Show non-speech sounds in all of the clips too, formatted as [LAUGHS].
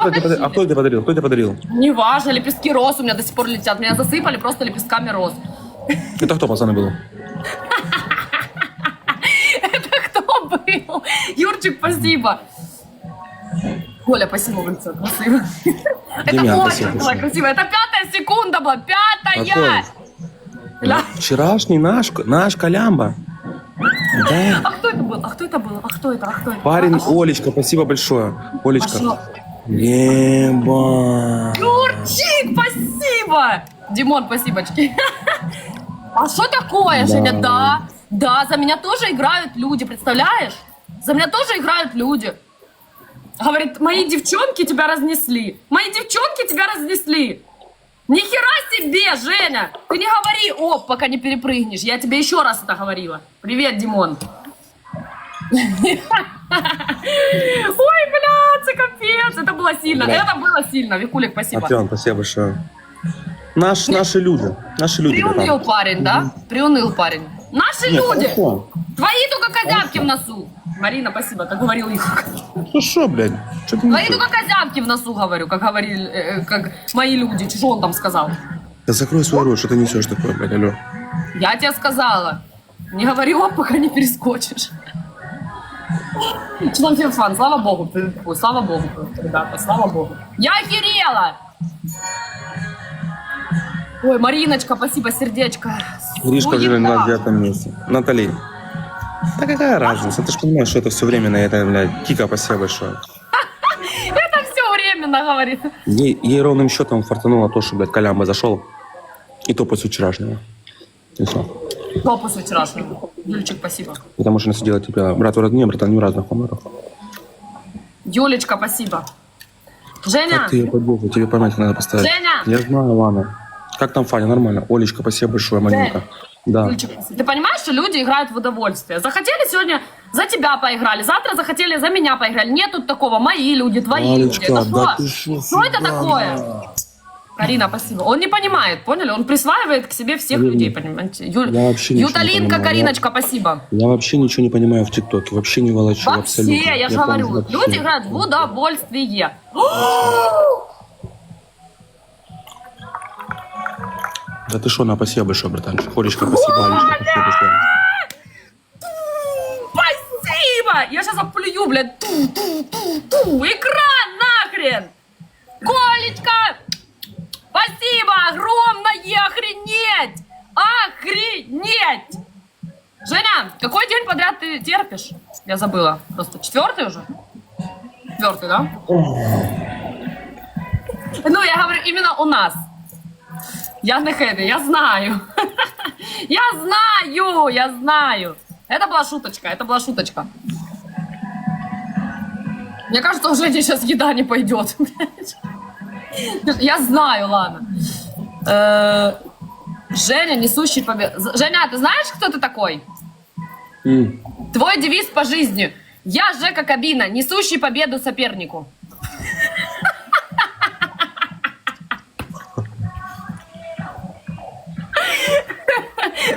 Кто тебе подарил? А кто тебе подарил? Кто тебе подарил? Неважно, лепестки роз у меня до сих пор летят. Меня засыпали просто лепестками роз. Это кто, пацаны, был? Это кто был? Юрчик, спасибо. Коля, спасибо большое, красиво. Это очень было красиво. Это пятая секунда была, пятая. Вчерашний наш, наш Колямба. Да. А кто это был? А кто это был? А кто это? А кто это? Парень А, Олечка, спасибо большое. Олечка. Еба. Юрчик, спасибо! Димон, спасибочки. [LAUGHS] А что такое, Да. Женя? Да, да, за меня тоже играют люди, представляешь? За меня тоже играют люди. Говорит, мои девчонки тебя разнесли. Мои девчонки тебя разнесли. Ни хера себе, Женя! Ты не говори оп, пока не перепрыгнешь. Я тебе еще раз это говорила. Привет, Димон. [LAUGHS] было сильно. Блядь. Это было сильно. Викулик, спасибо. Артем, спасибо большое. Наш, наши люди. Наши люди. Приуныл братан. парень, да? Приуныл парень. Наши Нет, люди! хорошо. Твои только козявки в носу. Марина, спасибо, так говорил их. Ну что, блядь? Что ты Твои только козявки в носу, говорю, как говорили, э, как мои люди. Что он там сказал? Да закрой свой рот, что ты несешь такое, блядь, алло. Я тебе сказала. Не говори оп, пока не перескочишь. Там Феофан? Слава богу. ты- слава богу, ребята, слава богу. Я охерела! Ой, Мариночка, спасибо, сердечко. Гришка жили на девятом месте. Натали. Да какая разница? Ты же понимаешь, что это все временно, это, блядь, Кика, спасибо большое. [LAUGHS] Это все временно, говорит. Ей, ей ровным счетом фартануло то, что, блядь, Колямба зашел. И то после вчерашнего. И все. Кто после вчерашнего? Юлечек, спасибо. Потому что она сидела, типа, брат в родне, братан не в разных комнатах. Юлечка, спасибо. Женя, Как ты ее подбил? Тебе память надо поставить. Женя! Я знаю, ладно. Как там Фаня? Нормально. Олечка, спасибо большое, маленько. Да. Юлечек, ты понимаешь, что люди играют в удовольствие? Захотели сегодня за тебя поиграли, завтра захотели за меня поиграли. Нет тут такого, мои люди, твои люди. Олечка, Это да что? ты шо, Что это такое? На. Карина, спасибо. Он не понимает, поняли? Он присваивает к себе всех Карина, людей, понимаете? Ю- я вообще не Юталинка, понимаю. Кариночка, спасибо. Я вообще ничего не понимаю в ТикТоке. Вообще не волочу. Вообще, абсолютно. я же прям говорю, вообще. люди играют в удовольствие. Да ты что, на спасибо большое, братанчик. Олечка, спасибо. Олечка, спасибо! Я сейчас оплюю, блядь. Ту-ту-ту-ту. Экран нахрен! Колечка! Огромное! Охренеть! Охренеть! Женя, какой день подряд ты терпишь? Я забыла. Просто четвертый уже? Четвертый, да? Ну, я говорю, именно у нас. Я не хэви, я знаю. [LAUGHS] Я знаю, я знаю. Это была шуточка, это была шуточка. Мне кажется, уже сейчас еда не пойдет. [LAUGHS] Я знаю, ладно. Э, Женя, несущий победу. Женя, ты знаешь, кто ты такой? Твой девиз по жизни. Я Жека Кабина, несущий победу сопернику.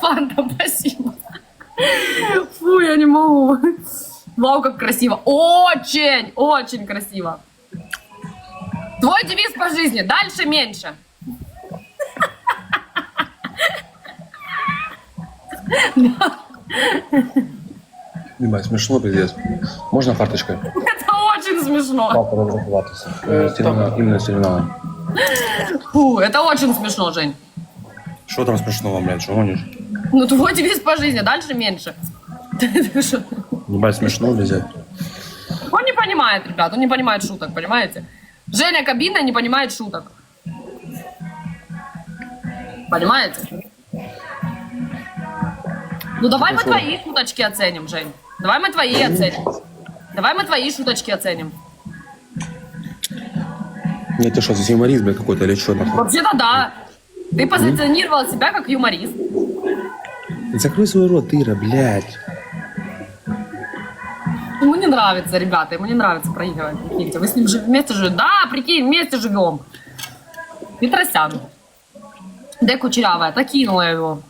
Фанта, спасибо. Фу, я не могу. Вау, как красиво. Очень, очень красиво. Твой девиз по жизни. Дальше меньше. Ебать, смешно, пиздец. Можно карточкой? Это очень смешно. Папа разрабатываться. Именно с терминалом. Фу, это очень смешно, Жень. Что там смешного, блядь, что гонишь? Ну, твой девиз по жизни, дальше меньше. Ты что? Ебать, смешно, блядь. Он не понимает, ребят, он не понимает шуток, понимаете? Женя Кабина не понимает шуток. Понимаете? Ну, давай мы твои шуточки оценим, Жень. Давай мы твои оценим. Давай мы твои шуточки оценим. Нет, ты что, здесь блядь, какой-то или что? нахуй? Вообще-то да. Ты позиционировал себя как юморист. Закрой свой рот, Ира, блядь. Ему не нравится, ребята, ему не нравится проигрывать. Прикиньте, вы с ним вместе живете. Да, прикинь, вместе живем. Петросян. Де Кучерявая, так кинула его.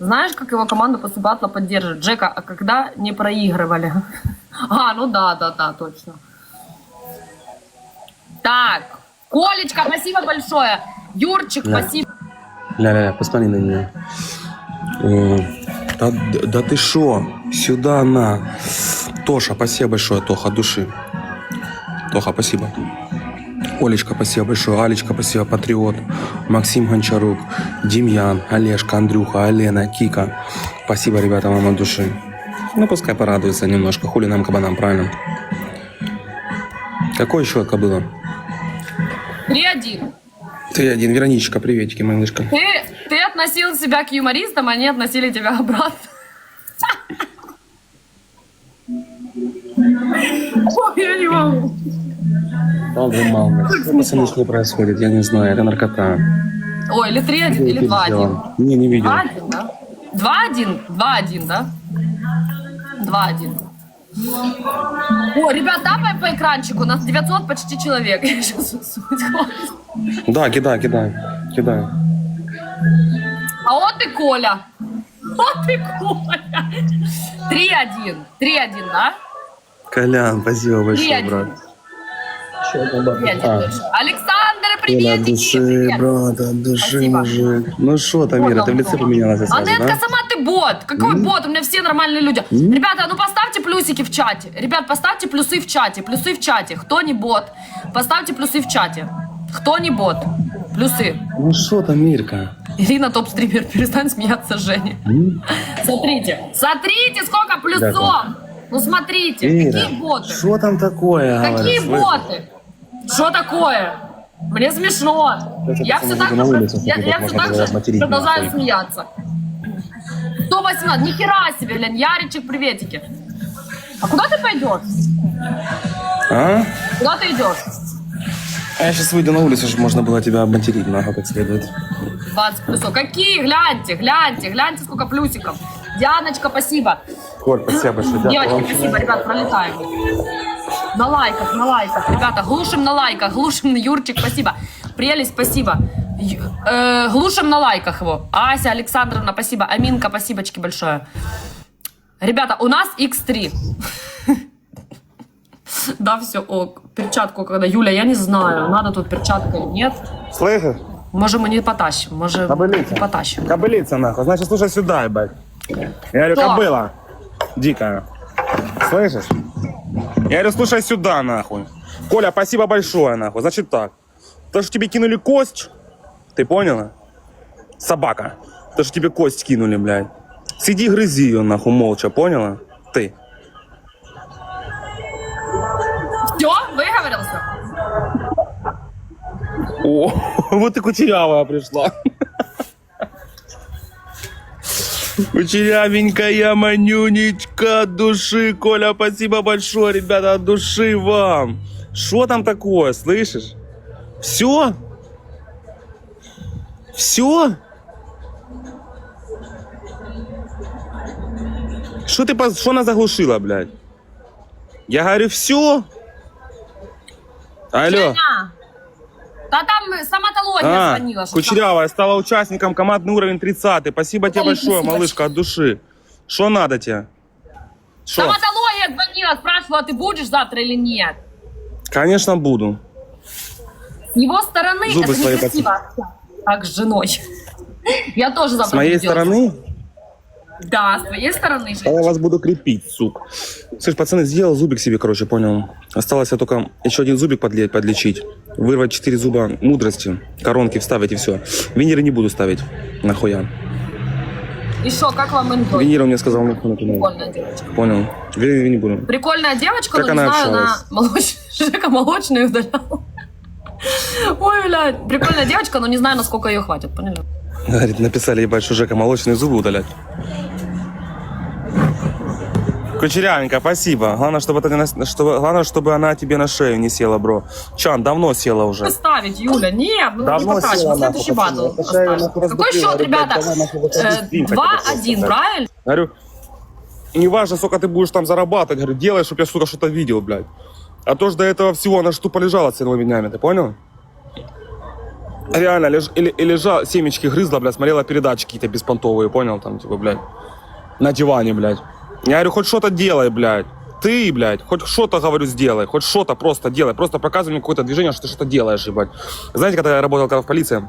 Знаешь, как его команда после батла поддерживает? Джека, а когда не проигрывали? [LAUGHS] А, ну да, да, да, точно. Так, Колечка, спасибо большое. Юрчик, Да. спасибо. Ля-ля-ля, посмотри на нее. М, Да, да ты шо? Сюда на. Тоша, спасибо большое, Тоха, души. Тоха, спасибо. Олечка, спасибо большое. Алечка, спасибо, Патриот. Максим Гончарук, Демьян, Олежка, Андрюха, Алена, Кика. Спасибо, ребята, вам от души. Ну, пускай порадуется немножко. Хули нам кабанам, правильно? Какой счет было? 3-1. Ты один, Вероничка, приветики, малышка. Ты, ты относил себя к юмористам, они относили тебя обратно. [LAUGHS] Ой, я не могу. Что пацаны, что происходит? Я не знаю, это наркота. Ой, или 3-1, или 2-1. Не, не видел. 2-1, да? 2-1, 2-1, да? 2-1. О, ребят, да, по, экранчику? У нас 900 почти человек. [LAUGHS] Я сейчас Да, кидай, кидай, кидай. А вот и Коля. Вот и Коля. 3-1. 3-1, да? Колян, спасибо большое, 3-1. брат. 3-1 А. точно. Александр, привет. души, брат, от души, Спасибо. мужик. Ну что, Тамира, ты в лице поменялась сразу, Анетка, да? сама ты бот. Какой бот? У меня все нормальные люди. Ребята, ну поставьте плюсики в чате. Ребят, поставьте плюсы в чате. Плюсы в чате. Кто не бот? Поставьте плюсы в чате. Кто не бот? Плюсы. Ну что, Тамирка? Ирина топ-стример, перестань смеяться, Женя. Смотрите, смотрите, сколько плюсов. Дякую. Ну смотрите, Ира, какие боты? что там такое? Какие говорят, слышишь? боты? Что такое? Мне смешно. Я все так, я, я все же продолжаю смеяться. 118, нихера себе, блин, Яричек, приветики. А куда ты пойдешь? А? Куда ты идешь? А я сейчас выйду на улицу, чтобы можно было тебя обматерить, нахуй, как следует. 20 плюсов. Какие? Гляньте, гляньте, гляньте, сколько плюсиков. Дианочка, спасибо. Коль, спасибо большое. Девочки, спасибо, ребят, пролетаем. На лайках, на лайках. Ребята, глушим на лайках, глушим на Юрчик, спасибо. Прелесть, спасибо. Ю- э, глушим на лайках его. Ася Александровна, спасибо. Аминка, спасибочки большое. Ребята, у нас X3. [LAUGHS] Да, все, ок. Перчатку, когда... Юля, я не знаю, надо тут перчатка или нет. Слышишь? Може, мы не потащим, може, Кобылица. не потащим. Кобылица, нахуй. Значит, слушай сюда, ебать. Я говорю, Что? кобыла. Дикая. Слышишь? Я говорю, слушай сюда, нахуй. Коля, спасибо большое, нахуй. Значит так. То, что тебе кинули кость, ты поняла? Собака. То, что тебе кость кинули, блядь. Сиди, грызи ее, нахуй, молча, поняла? Ты. Все, выговорился? О, [LAUGHS] вот и кучерявая пришла. Кучерявенькая манюнечка от души. Коля, спасибо большое, ребята, от души вам. Что там такое, слышишь? Все? Все? Что ты, что она заглушила, блядь? Я говорю, все? Алло. Женя! Да там стоматология А, звонила. что Кучерявая стала участником командный уровень 30. Спасибо тебе Ой, большое, спасибо. малышка, от души. Что надо тебе? Что? Стоматология звонила, спрашивала, ты будешь завтра или нет. Конечно, буду. С его стороны Зубы это свои некрасиво. Так, с женой. [LAUGHS] Я тоже завтра С моей буду делать. стороны, Да, с твоей стороны же. а я вас буду крепить, сук. Слышь, пацаны, сделал зубик себе, короче, понял. Осталось только еще один зубик подле- подлечить. Вырвать четыре зуба мудрости, коронки вставить и все. Виниры не буду ставить. Нахуя. И что, как вам интой? Виниры мне сказал, ну, ну, Прикольная девочка. Понял. Виниры не буду. Прикольная девочка, Как но не она знаю, она общалась? молоч... [LAUGHS] Жека молочную удалял. Ой, блядь, прикольная девочка, но не знаю, насколько ее хватит, поняли? Говорит, написали, ебать, что Жека молочные зубы удалять. Кучерявенько, спасибо. Главное, чтобы, это не на- чтобы, главное, чтобы она тебе на шею не села, бро. Чан, давно села уже. Ставить, Юля, нет, ну Давно не села, Следующий батл Какой счет, ребят, ребята? давай нахуй вот этот Э, стрим хотя бы 2-1, просто, правильно? Говорю, неважно, сколько ты будешь там зарабатывать, говорю, делай, чтобы я, сука, что-то видел, блядь. А то ж до этого всего она ж тупо лежала целыми днями, ты понял? Реально, леж, и, и лежала, семечки грызла, блядь, смотрела передачи какие-то беспонтовые, понял, там, типа, блядь, на диване, блядь. Я говорю, хоть что-то делай, блядь. Ты, блядь, хоть что-то, говорю, сделай, хоть что-то просто делай, просто показывай мне какое-то движение, что ты что-то делаешь, ебать. Знаете, когда я работал когда в полиции,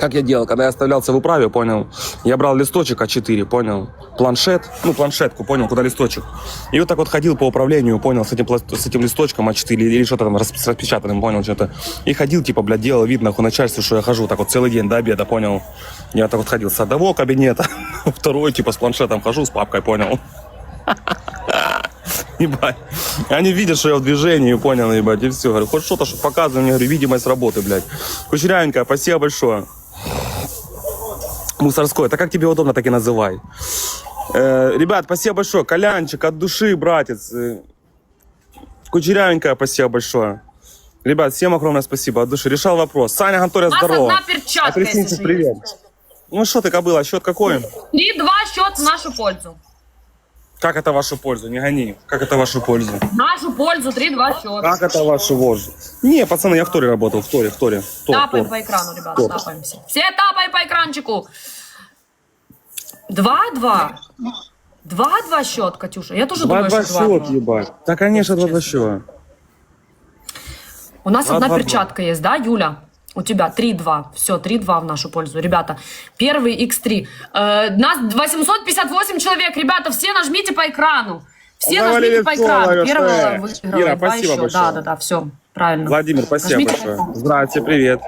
как я делал, когда я оставлялся в управе, понял, я брал листочек А4, понял, планшет, ну, планшетку, понял, куда листочек. И вот так вот ходил по управлению, понял, с этим, с этим листочком А4 или, что-то там с распечатанным, понял, что-то. И ходил, типа, блядь, делал вид, нахуй, начальству, что я хожу так вот целый день до обеда, понял. Я так вот ходил с одного кабинета, [LAUGHS] второй, типа, с планшетом хожу, с папкой, понял. [LAUGHS] Ебать. Они видят, что я в движении, понял, ебать, и все. Говорю, хоть что-то, что показывай мне, говорю, видимость работы, блядь. Кучерявенькая, спасибо большое. Мусорской, так как тебе удобно, так и называй. Э, ребят, спасибо большое. Колянчик, от души, братец. Э, Кучерявенькая, спасибо большое. Ребят, всем огромное спасибо от души. Решал вопрос. Саня Гантория, У нас здорово. одна перчатка, Апельсинчик, привет. Ну что ты, кобыла, счет какой? 3-2 счет в нашу пользу. Как это вашу пользу? Не гони. Как это вашу пользу? Нашу пользу 3-2 счет. Как это вашу пользу? Не, пацаны, я в Торе работал, в Торе, в Торе. Тор, Тапаем Тор. по экрану, ребята, Тор. тапаемся. Все тапаем по экранчику. 2-2. 2-2 счет, Катюша. Я тоже думаю, что счет, 2-2. ебать. Да, конечно, два-два счет. У нас Два, одна два, перчатка есть, да, Юля? У тебя 3-2. Все, 3-2 в нашу пользу. Ребята, первый X3. Э, нас 858 человек. Ребята, все нажмите по экрану. Все Завалили нажмите по экрану. Первого э, выиграла. Ира, спасибо еще. большое. Да, да, да, все. Правильно. Владимир, спасибо Нажмите большое. Здравствуйте, привет.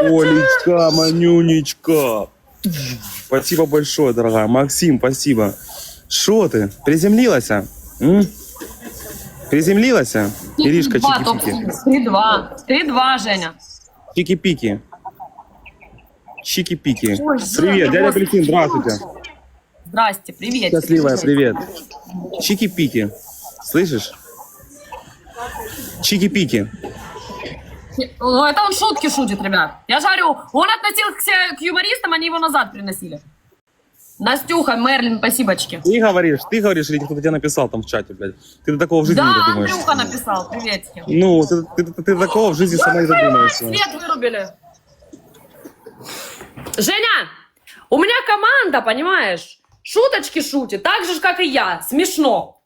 Олечка, Манюнечка. Спасибо большое, дорогая. Максим, спасибо. Что ты, приземлилась? а? М? Приземлилась? а? Иришка, 3-2, топ чики-пики. 3-2. 3-2, Женя. Чики-пики. Чики-пики. Ой, Привет, дядя. Апельсин, здравствуйте. Здрасте, привет. Счастливая, привет. Чики-пики. Слышишь? Чики-пики. Ну, это он шутки шутит, ребят. Я говорю, он относился к юмористам, они его назад приносили. Настюха, Мерлин, спасибочки. Ты говоришь, ты говоришь, или кто-то тебе написал там в чате, блядь. Ты до такого в жизни не Да, додумаешься. Андрюха написал, приветики. Ну, ты, ты, ты- ты до такого в жизни сама не додумаешься. Свет вырубили. Женя, у меня команда, понимаешь? Шуточки шутит, так же, как и я. Смешно.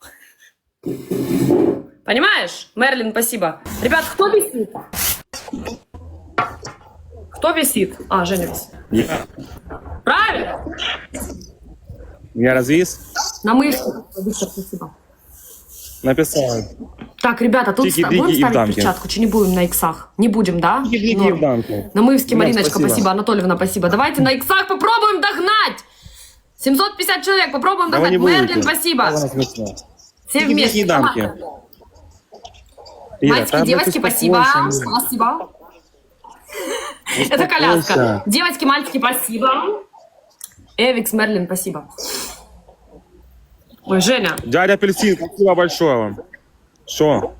Понимаешь? Мерлин, спасибо. Ребят, кто висит? Кто висит? А, Женя висит. Правильно? Я развис, На мышке. Виктор, спасибо. написал. Так, ребята, тут Чики, ста- будем и ставить дамки. перчатку, что не будем на иксах? Не будем, да? Чики-брики Норм. в дамку. Намывский, Да, Мариночка, спасибо. спасибо. Анатольевна, спасибо. Давайте на иксах попробуем догнать. 750 человек, попробуем Да вы догнать. Мерлин, спасибо. Ладно, смешно. Все Чики-брики вместе. и дамки. команда. Ира, Мальчики, девочки, спасибо. Спасибо. Это коляска. Девочки, мальчики, спасибо. Эвикс, Мерлин, спасибо. Ой, Женя, Дядя Апельсин, спасибо большое вам. Что?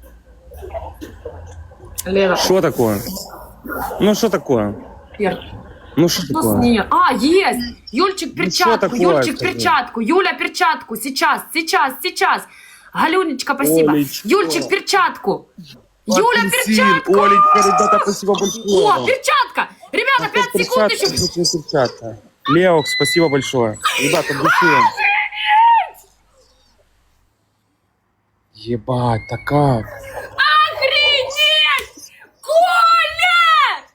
Лена, Что такое? Ну, что такое? Пер. Ну, что У нас такое? нет. А, есть! Юльчик, перчатку, такое, Юльчик, скажи? перчатку, Юля, перчатку, сейчас, сейчас, сейчас. Галюнечка, спасибо. Олечка. Юльчик, перчатку. Юля, перчатку. Олечка, ребята, спасибо большое. О, перчатка! Ребята, 5 секунд Перчатка, еще. перчатка. Леокс, спасибо большое. Ребята, души. Ебать, так как? Охренеть! Коля!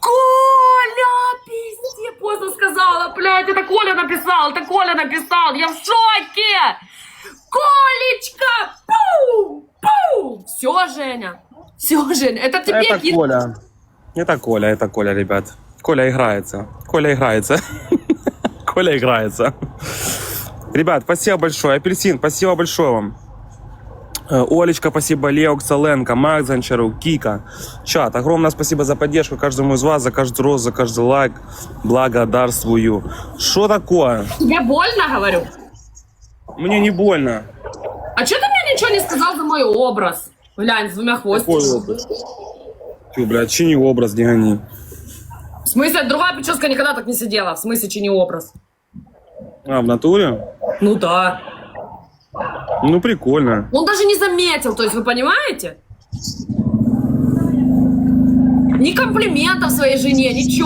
Коля, пиздец, поздно сказала, блядь, это Коля написал, это Коля написал, я в шоке! Колечка! Пу! Пу! Все, Женя, все, Женя, это тебе Это кид- Коля. Это Коля, это Коля, ребят. Коля играется. Коля играется. [LAUGHS] Коля играется. Ребят, спасибо большое. Апельсин, спасибо большое вам. Э, Олечка, спасибо, Лео, Ксаленко, Макс Гончаров, Кика. Чат, огромное спасибо за поддержку каждому из вас, за каждый рост, за каждый лайк. Благодарствую. Что такое? Тебе больно, говорю? Мне не больно. А что ты мне ничего не сказал за мой образ? Глянь, с двумя Какой хвостиками. образ? Ты, блядь, чини образ, не гони. В смысле, другая прическа никогда так не сидела. В смысле, чини образ? А, в натуре? Ну да. Ну, прикольно. Он даже не заметил, то есть вы понимаете? Ни комплиментов своей жене, ничего.